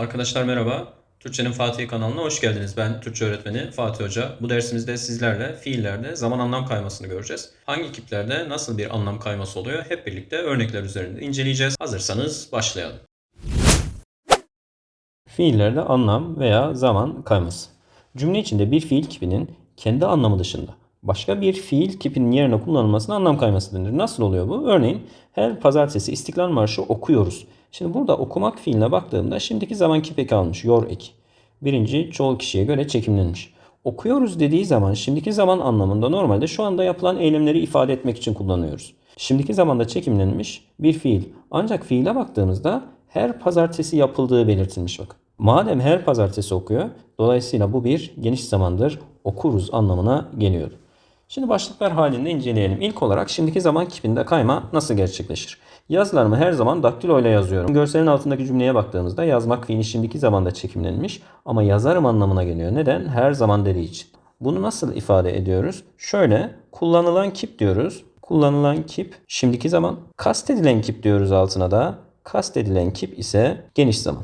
Arkadaşlar merhaba. Türkçenin Fatih kanalına hoş geldiniz. Ben Türkçe öğretmeni Fatih Hoca. Bu dersimizde sizlerle fiillerde zaman anlam kaymasını göreceğiz. Hangi kiplerde nasıl bir anlam kayması oluyor hep birlikte örnekler üzerinde inceleyeceğiz. Hazırsanız başlayalım. Fiillerde anlam veya zaman kayması. Cümle içinde bir fiil kipinin kendi anlamı dışında başka bir fiil kipinin yerine kullanılmasına anlam kayması denir. Nasıl oluyor bu? Örneğin her pazartesi İstiklal Marşı okuyoruz. Şimdi burada okumak fiiline baktığımda şimdiki zaman kipi kalmış. Yor eki. Birinci çoğul kişiye göre çekimlenmiş. Okuyoruz dediği zaman şimdiki zaman anlamında normalde şu anda yapılan eylemleri ifade etmek için kullanıyoruz. Şimdiki zamanda çekimlenmiş bir fiil. Ancak fiile baktığımızda her pazartesi yapıldığı belirtilmiş bakın. Madem her pazartesi okuyor, dolayısıyla bu bir geniş zamandır okuruz anlamına geliyor. Şimdi başlıklar halinde inceleyelim. İlk olarak şimdiki zaman kipinde kayma nasıl gerçekleşir? Yazılarımı her zaman daktilo ile yazıyorum. Görselin altındaki cümleye baktığımızda yazmak fiili şimdiki zamanda çekimlenmiş ama yazarım anlamına geliyor. Neden? Her zaman dediği için. Bunu nasıl ifade ediyoruz? Şöyle kullanılan kip diyoruz. Kullanılan kip şimdiki zaman. Kastedilen kip diyoruz altına da. Kastedilen kip ise geniş zaman.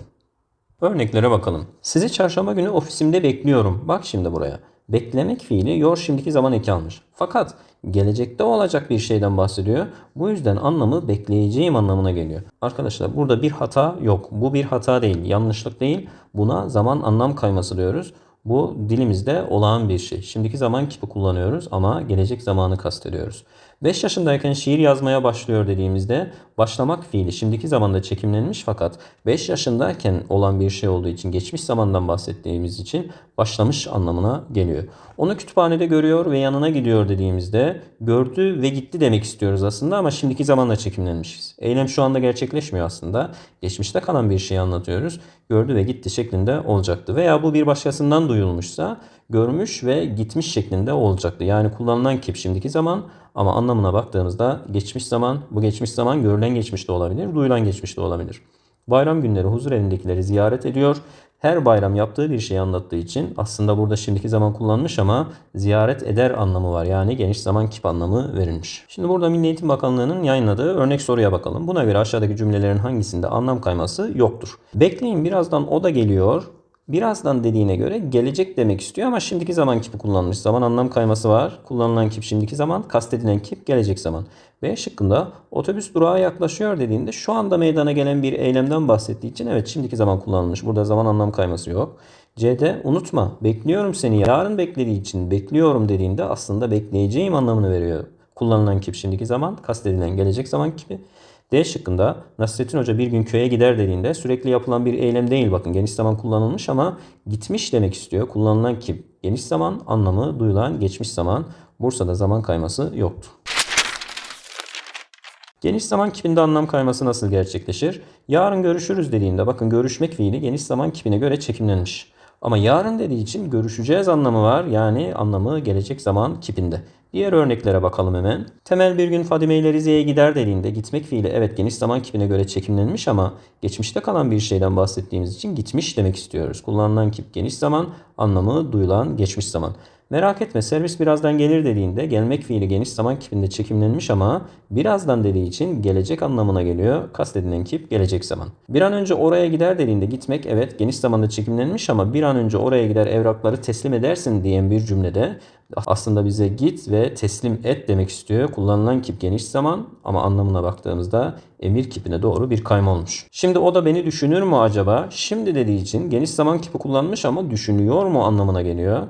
Örneklere bakalım. Sizi çarşamba günü ofisimde bekliyorum. Bak şimdi buraya. Beklemek fiili yor şimdiki zaman eki almış. Fakat gelecekte olacak bir şeyden bahsediyor. Bu yüzden anlamı bekleyeceğim anlamına geliyor. Arkadaşlar burada bir hata yok. Bu bir hata değil, yanlışlık değil. Buna zaman anlam kayması diyoruz. Bu dilimizde olağan bir şey. Şimdiki zaman kipi kullanıyoruz ama gelecek zamanı kastediyoruz. 5 yaşındayken şiir yazmaya başlıyor dediğimizde başlamak fiili şimdiki zamanda çekimlenmiş fakat 5 yaşındayken olan bir şey olduğu için geçmiş zamandan bahsettiğimiz için başlamış anlamına geliyor. Onu kütüphanede görüyor ve yanına gidiyor dediğimizde gördü ve gitti demek istiyoruz aslında ama şimdiki zamanla çekimlenmişiz. Eylem şu anda gerçekleşmiyor aslında. Geçmişte kalan bir şeyi anlatıyoruz. Gördü ve gitti şeklinde olacaktı. Veya bu bir başkasından duyulmuşsa görmüş ve gitmiş şeklinde olacaktı. Yani kullanılan kip şimdiki zaman ama anlamına baktığımızda geçmiş zaman, bu geçmiş zaman görülen geçmiş de olabilir, duyulan geçmiş de olabilir. Bayram günleri huzur evindekileri ziyaret ediyor. Her bayram yaptığı bir şeyi anlattığı için aslında burada şimdiki zaman kullanmış ama ziyaret eder anlamı var. Yani geniş zaman kip anlamı verilmiş. Şimdi burada Milli Eğitim Bakanlığı'nın yayınladığı örnek soruya bakalım. Buna göre aşağıdaki cümlelerin hangisinde anlam kayması yoktur? Bekleyin birazdan o da geliyor. Birazdan dediğine göre gelecek demek istiyor ama şimdiki zaman kipi kullanmış. Zaman anlam kayması var. Kullanılan kip şimdiki zaman, kastedilen kip gelecek zaman. B şıkkında otobüs durağa yaklaşıyor dediğinde şu anda meydana gelen bir eylemden bahsettiği için evet şimdiki zaman kullanılmış. Burada zaman anlam kayması yok. C'de unutma bekliyorum seni yarın beklediği için bekliyorum dediğinde aslında bekleyeceğim anlamını veriyor. Kullanılan kip şimdiki zaman, kastedilen gelecek zaman kipi. D şıkkında Nasrettin Hoca bir gün köye gider dediğinde sürekli yapılan bir eylem değil bakın geniş zaman kullanılmış ama gitmiş demek istiyor. Kullanılan ki geniş zaman anlamı duyulan geçmiş zaman. Bursa'da zaman kayması yoktu. Geniş zaman kipinde anlam kayması nasıl gerçekleşir? Yarın görüşürüz dediğinde bakın görüşmek fiili geniş zaman kipine göre çekimlenmiş. Ama yarın dediği için görüşeceğiz anlamı var. Yani anlamı gelecek zaman kipinde. Diğer örneklere bakalım hemen. Temel bir gün Fadime ile Rize'ye gider dediğinde gitmek fiili evet geniş zaman kipine göre çekimlenmiş ama geçmişte kalan bir şeyden bahsettiğimiz için gitmiş demek istiyoruz. Kullanılan kip geniş zaman, anlamı duyulan geçmiş zaman. Merak etme servis birazdan gelir dediğinde gelmek fiili geniş zaman kipinde çekimlenmiş ama birazdan dediği için gelecek anlamına geliyor. Kastedilen kip gelecek zaman. Bir an önce oraya gider dediğinde gitmek evet geniş zamanda çekimlenmiş ama bir an önce oraya gider evrakları teslim edersin diyen bir cümlede aslında bize git ve teslim et demek istiyor. Kullanılan kip geniş zaman ama anlamına baktığımızda emir kipine doğru bir kayma olmuş. Şimdi o da beni düşünür mü acaba? Şimdi dediği için geniş zaman kipi kullanmış ama düşünüyor mu anlamına geliyor.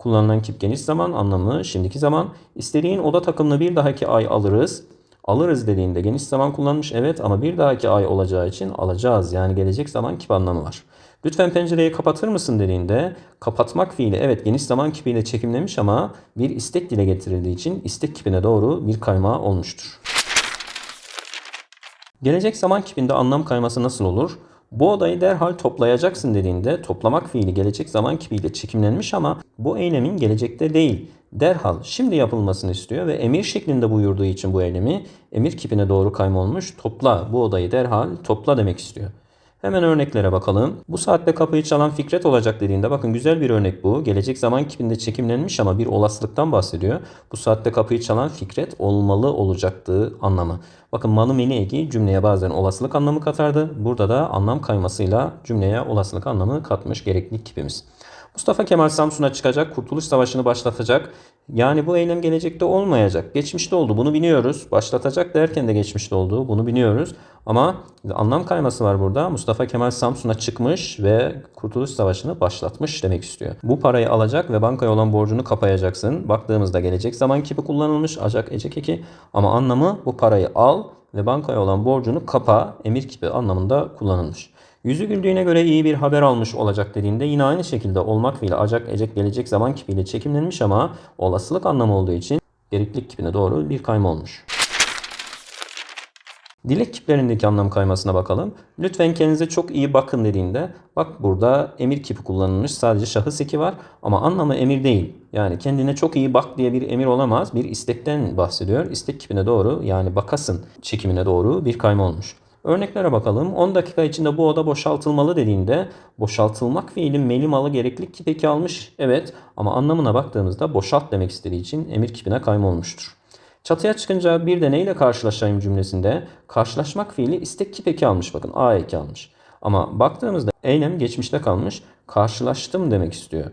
Kullanılan kip geniş zaman anlamı şimdiki zaman. İstediğin oda takımını bir dahaki ay alırız. Alırız dediğinde geniş zaman kullanmış evet ama bir dahaki ay olacağı için alacağız. Yani gelecek zaman kip anlamı var. Lütfen pencereyi kapatır mısın dediğinde kapatmak fiili evet geniş zaman kipiyle çekimlemiş ama bir istek dile getirildiği için istek kipine doğru bir kayma olmuştur. Gelecek zaman kipinde anlam kayması nasıl olur? Bu odayı derhal toplayacaksın dediğinde toplamak fiili gelecek zaman kipiyle çekimlenmiş ama bu eylemin gelecekte değil, derhal şimdi yapılmasını istiyor ve emir şeklinde buyurduğu için bu eylemi emir kipine doğru kayma olmuş topla bu odayı derhal topla demek istiyor. Hemen örneklere bakalım. Bu saatte kapıyı çalan Fikret olacak dediğinde bakın güzel bir örnek bu. Gelecek zaman kipinde çekimlenmiş ama bir olasılıktan bahsediyor. Bu saatte kapıyı çalan Fikret olmalı olacaktı anlamı. Bakın malı meni eki cümleye bazen olasılık anlamı katardı. Burada da anlam kaymasıyla cümleye olasılık anlamı katmış gereklilik kipimiz. Mustafa Kemal Samsun'a çıkacak, Kurtuluş Savaşı'nı başlatacak. Yani bu eylem gelecekte olmayacak. Geçmişte oldu bunu biliyoruz. Başlatacak derken de geçmişte oldu bunu biliyoruz. Ama anlam kayması var burada. Mustafa Kemal Samsun'a çıkmış ve Kurtuluş Savaşı'nı başlatmış demek istiyor. Bu parayı alacak ve bankaya olan borcunu kapayacaksın. Baktığımızda gelecek zaman kipi kullanılmış. Acak ecek eki. Ama anlamı bu parayı al ve bankaya olan borcunu kapa emir kipi anlamında kullanılmış. Yüzü güldüğüne göre iyi bir haber almış olacak dediğinde yine aynı şekilde olmak fiili acak ecek gelecek zaman kipiyle çekimlenmiş ama olasılık anlamı olduğu için gereklilik kipine doğru bir kayma olmuş. Dilek kiplerindeki anlam kaymasına bakalım. Lütfen kendinize çok iyi bakın dediğinde bak burada emir kipi kullanılmış. Sadece şahıs eki var ama anlamı emir değil. Yani kendine çok iyi bak diye bir emir olamaz. Bir istekten bahsediyor. İstek kipine doğru yani bakasın çekimine doğru bir kayma olmuş. Örneklere bakalım. 10 dakika içinde bu oda boşaltılmalı dediğinde boşaltılmak fiili meli malı gereklilik kipeki almış. Evet ama anlamına baktığımızda boşalt demek istediği için emir kipine kayma. Çatıya çıkınca bir de neyle karşılaşayım cümlesinde karşılaşmak fiili istek kipeki almış bakın A eki almış. Ama baktığımızda eylem geçmişte kalmış karşılaştım demek istiyor.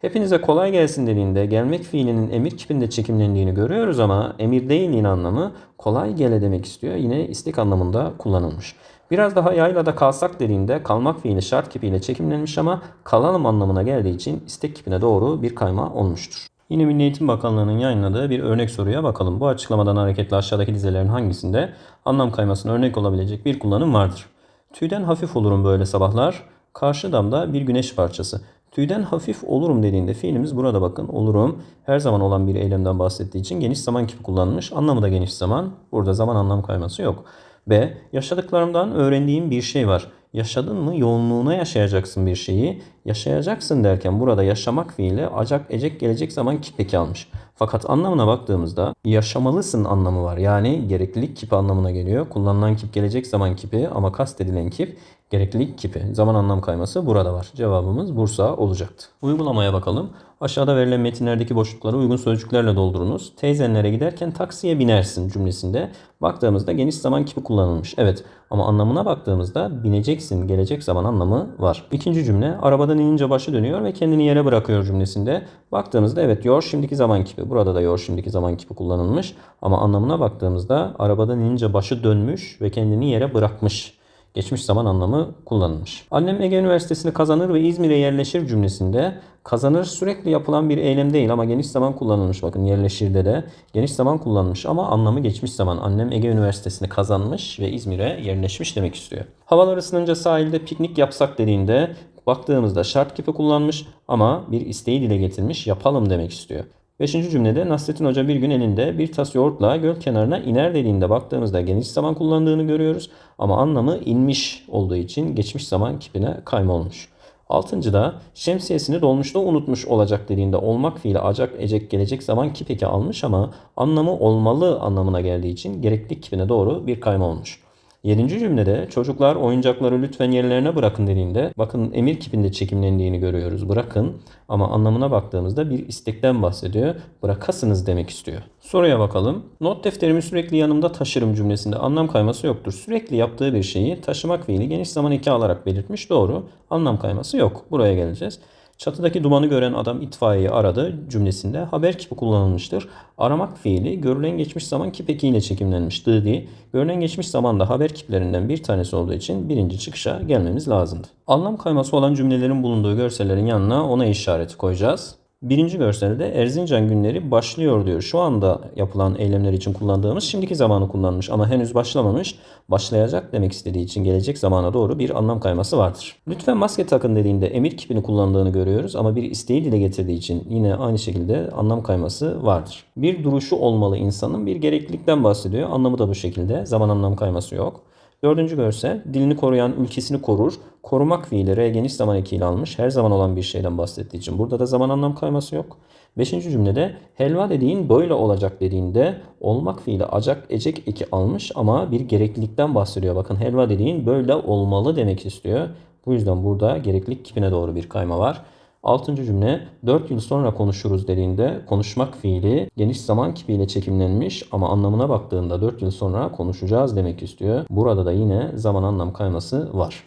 Hepinize kolay gelsin dediğinde gelmek fiilinin emir kipinde çekimlendiğini görüyoruz ama emir değil yine anlamı kolay gele demek istiyor. Yine istek anlamında kullanılmış. Biraz daha yaylada kalsak dediğinde kalmak fiili şart kipiyle çekimlenmiş ama kalalım anlamına geldiği için istek kipine doğru bir kayma olmuştur. Yine Milli Eğitim Bakanlığı'nın yayınladığı bir örnek soruya bakalım. Bu açıklamadan hareketle aşağıdaki dizelerin hangisinde anlam kaymasına örnek olabilecek bir kullanım vardır? Tüyden hafif olurum böyle sabahlar. Karşı damda bir güneş parçası. Tüyden hafif olurum dediğinde fiilimiz burada bakın olurum her zaman olan bir eylemden bahsettiği için geniş zaman kipi kullanmış. Anlamı da geniş zaman. Burada zaman anlam kayması yok. B. Yaşadıklarımdan öğrendiğim bir şey var. Yaşadın mı yoğunluğuna yaşayacaksın bir şeyi. Yaşayacaksın derken burada yaşamak fiili acak ecek gelecek zaman kipeki almış. Fakat anlamına baktığımızda yaşamalısın anlamı var. Yani gereklilik kipi anlamına geliyor. Kullanılan kip gelecek zaman kipi ama kastedilen kip gereklilik kipi. Zaman anlam kayması burada var. Cevabımız Bursa olacaktı. Uygulamaya bakalım. Aşağıda verilen metinlerdeki boşlukları uygun sözcüklerle doldurunuz. Teyzenlere giderken taksiye binersin cümlesinde baktığımızda geniş zaman kipi kullanılmış. Evet ama anlamına baktığımızda bineceksin gelecek zaman anlamı var. İkinci cümle arabadan inince başı dönüyor ve kendini yere bırakıyor cümlesinde. Baktığımızda evet yor şimdiki zaman kipi. Burada da yor şimdiki zaman kipi kullanılmış. Ama anlamına baktığımızda arabadan inince başı dönmüş ve kendini yere bırakmış geçmiş zaman anlamı kullanılmış. Annem Ege Üniversitesi'ni kazanır ve İzmir'e yerleşir cümlesinde kazanır sürekli yapılan bir eylem değil ama geniş zaman kullanılmış. Bakın yerleşirde de geniş zaman kullanılmış ama anlamı geçmiş zaman. Annem Ege Üniversitesi'ni kazanmış ve İzmir'e yerleşmiş demek istiyor. Havalar ısınınca sahilde piknik yapsak dediğinde baktığımızda şart kipi kullanmış ama bir isteği dile getirmiş yapalım demek istiyor. Beşinci cümlede Nasrettin Hoca bir gün elinde bir tas yoğurtla göl kenarına iner dediğinde baktığımızda geniş zaman kullandığını görüyoruz. Ama anlamı inmiş olduğu için geçmiş zaman kipine kayma olmuş. Altıncıda şemsiyesini dolmuşta unutmuş olacak dediğinde olmak fiili acak ecek gelecek zaman kipeki almış ama anlamı olmalı anlamına geldiği için gereklilik kipine doğru bir kayma olmuş. Yedinci cümlede çocuklar oyuncakları lütfen yerlerine bırakın dediğinde bakın emir kipinde çekimlendiğini görüyoruz. Bırakın ama anlamına baktığımızda bir istekten bahsediyor. Bırakasınız demek istiyor. Soruya bakalım. Not defterimi sürekli yanımda taşırım cümlesinde anlam kayması yoktur. Sürekli yaptığı bir şeyi taşımak fiili geniş zaman eki alarak belirtmiş. Doğru. Anlam kayması yok. Buraya geleceğiz. Çatıdaki dumanı gören adam itfaiyeyi aradı cümlesinde haber kipi kullanılmıştır. Aramak fiili görülen geçmiş zaman kip ile çekimlenmiş. Dıdi, görülen geçmiş zamanda haber kiplerinden bir tanesi olduğu için birinci çıkışa gelmemiz lazımdı. Anlam kayması olan cümlelerin bulunduğu görsellerin yanına ona işareti koyacağız. Birinci görselde Erzincan günleri başlıyor diyor. Şu anda yapılan eylemler için kullandığımız şimdiki zamanı kullanmış ama henüz başlamamış. Başlayacak demek istediği için gelecek zamana doğru bir anlam kayması vardır. Lütfen maske takın dediğinde emir kipini kullandığını görüyoruz ama bir isteği dile getirdiği için yine aynı şekilde anlam kayması vardır. Bir duruşu olmalı insanın bir gereklilikten bahsediyor. Anlamı da bu şekilde. Zaman anlam kayması yok. Dördüncü görsel dilini koruyan ülkesini korur. Korumak fiili R geniş zaman ekiyle almış. Her zaman olan bir şeyden bahsettiği için burada da zaman anlam kayması yok. Beşinci cümlede helva dediğin böyle olacak dediğinde olmak fiili acak ecek eki almış ama bir gereklilikten bahsediyor. Bakın helva dediğin böyle olmalı demek istiyor. Bu yüzden burada gereklilik kipine doğru bir kayma var. Altıncı cümle 4 yıl sonra konuşuruz dediğinde konuşmak fiili geniş zaman kipiyle çekimlenmiş ama anlamına baktığında 4 yıl sonra konuşacağız demek istiyor. Burada da yine zaman anlam kayması var.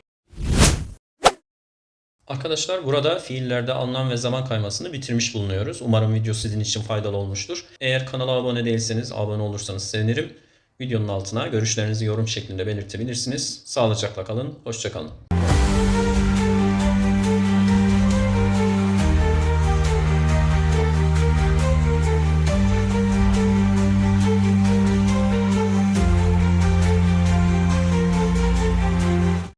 Arkadaşlar burada fiillerde anlam ve zaman kaymasını bitirmiş bulunuyoruz. Umarım video sizin için faydalı olmuştur. Eğer kanala abone değilseniz abone olursanız sevinirim. Videonun altına görüşlerinizi yorum şeklinde belirtebilirsiniz. Sağlıcakla kalın, hoşçakalın.